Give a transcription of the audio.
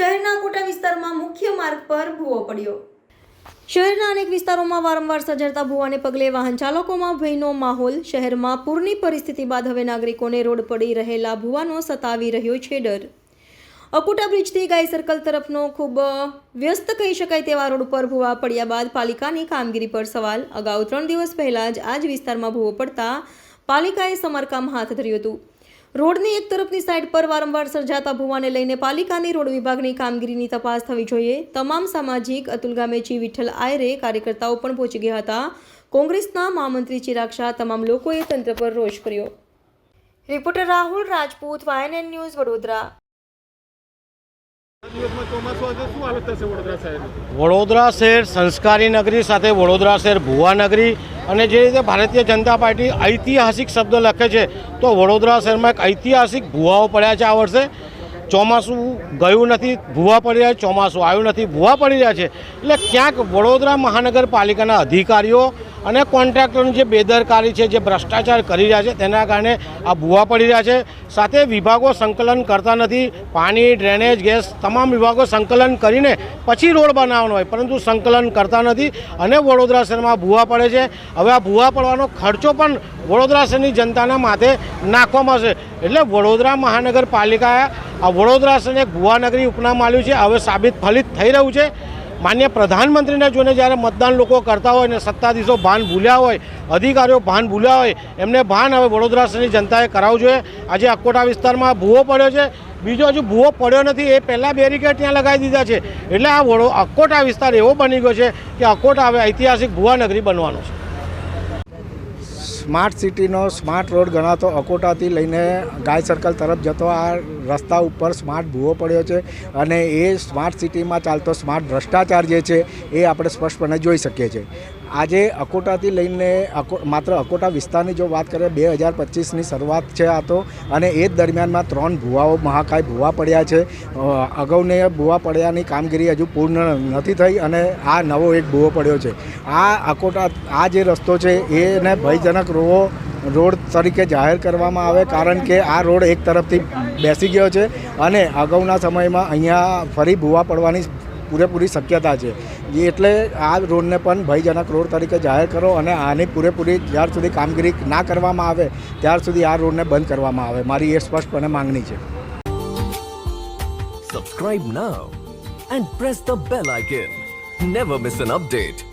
શહેરના કોટા વિસ્તારમાં મુખ્ય માર્ગ પર ભૂવો પડ્યો. શહેરના અનેક વિસ્તારોમાં વારંવાર સર્જાતા ભૂવાને પગલે વાહન ચાલકોમાં ભયનો માહોલ. શહેરમાં પૂરની પરિસ્થિતિ બાદ હવે નાગરિકોને રોડ પડી રહેલા ભૂવાનો સતાવી રહ્યો છે ડર. અકુટા બ્રિજથી ગાય સર્કલ તરફનો ખૂબ વ્યસ્ત કહી શકાય તેવા રોડ પર ભૂવા પડ્યા બાદ પાલિકાની કામગીરી પર સવાલ. અગાઉ ત્રણ દિવસ પહેલાં જ આ જ વિસ્તારમાં ભૂવો પડતા પાલિકાએ સમારકામ હાથ ધર્યું હતું. રોડની એક તરફની સાઇડ પર વારંવાર સર્જાતા ભૂવાને લઈને પાલિકાની રોડ વિભાગની કામગીરીની તપાસ થવી જોઈએ. તમામ સામાજિક, અતુલ ગામેચી વિઠ્ઠલ આયરે કાર્યકર્તાઓ પણ પહોંચી ગયા હતા. કોંગ્રેસના મહામંત્રી ચિરાગ શાહ તમામ લોકોએ તંત્ર પર રોષ કર્યો. Reporter Rahul Rajput, YNN news, Vadodara. Vadodara શહેર સંસ્કારી નગરી સાથે વડોદરા શહેર ભુવા નગરી અને જે રીતે ભારતીય જનતા પાર્ટી ઐતિહાસિક શબ્દ લખે છે, તો વડોદરા શહેરમાં એક ઐતિહાસિક ભુવાઓ પડ્યા છે આ વર્ષે. ચોમાસું ગયું નથી, ભૂવા પડી રહ્યા ચોમાસું આવ્યું નથી, ભૂવા પડી રહ્યા છે. એટલે ક્યાંક વડોદરા મહાનગરપાલિકાના અધિકારીઓ અને કોન્ટ્રાક્ટરોની જે બેદરકારી છે, જે ભ્રષ્ટાચાર કરી રહ્યા છે, તેના કારણે આ ભૂવા પડી રહ્યા છે. સાથે વિભાગો સંકલન કરતા નથી. પાણી, ડ્રેનેજ, ગેસ તમામ વિભાગો સંકલન કરીને પછી રોડ બનાવવાનો હોય, પરંતુ સંકલન કરતા નથી અને વડોદરા શહેરમાં ભૂવા પડે છે. હવે આ ભૂવા પડવાનો ખર્ચો પણ વડોદરા શહેરની જનતાના માથે નાખવામાં આવશે. એટલે વડોદરા મહાનગરપાલિકાએ આ વડોદરા શહેરને ભૂવાનગરી ઉપનામ આવ્યું છે. હવે સાબિત ફલિત થઈ રહ્યું છે. માન્ય પ્રધાનમંત્રીને જોઈને જ્યારે મતદાન લોકો કરતા હોય ને સત્તાધીશો ભાન ભૂલ્યા હોય, અધિકારીઓ ભાન ભૂલ્યા હોય, એમને ભાન હવે વડોદરા શહેરની જનતાએ કરાવવું જોઈએ. આજે અકોટા વિસ્તારમાં ભૂવો પડ્યો છે. બીજો હજુ ભૂવો પડ્યો નથી, એ પહેલાં બેરિકેડ ત્યાં લગાવી દીધા છે. એટલે આ વડો, અકોટા વિસ્તાર એવો બની ગયો છે કે અકોટા હવે ઐતિહાસિક ભુવા નગરી બનવાનો છે. સ્માર્ટ સિટીનો, સ્માર્ટ રોડ ગણાતો અકોટાથી લઈને ગાય સર્કલ તરફ જતો આ રસ્તા ઉપર સ્માર્ટ ભૂવો પડ્યો છે અને એ સ્માર્ટ સિટીમાં ચાલતો સ્માર્ટ ભ્રષ્ટાચાર જે છે એ આપણે સ્પષ્ટપણે જોઈ શકીએ છીએ. આજે અકોટાથી લઈને માત્ર અકોટા વિસ્તારની જો વાત કરીએ, બે હજાર પચીસની શરૂઆત છે આ તો, અને એ જ દરમિયાનમાં ત્રણ ભૂવાઓ, મહાકાય ભૂવા પડ્યા છે. અગાઉને ભૂવા પડ્યાની કામગીરી હજુ પૂર્ણ નથી થઈ, અને આ નવો એક ભૂવો પડ્યો છે. આ અકોટા, આ જે રસ્તો છે, એને ભયજનક રોવો, રોડ તરીકે જાહેર કરવામાં આવે, કારણ કે આ રોડ એક તરફથી બેસી ગયો છે, અને અગાઉના સમયમાં અહીંયા ફરી ભૂવા પડવાની પૂરેપૂરી શક્યતા છે. એટલે આ રોડને પણ ભયજનક રોડ તરીકે જાહેર કરો અને આની પૂરેપૂરી જ્યાર સુધી કામગીરી ના કરવામાં આવે, ત્યાર સુધી આ રોડને બંધ કરવામાં આવે. મારી એ સ્પષ્ટપણે માંગણી છે. Subscribe now and press the bell icon never miss an update.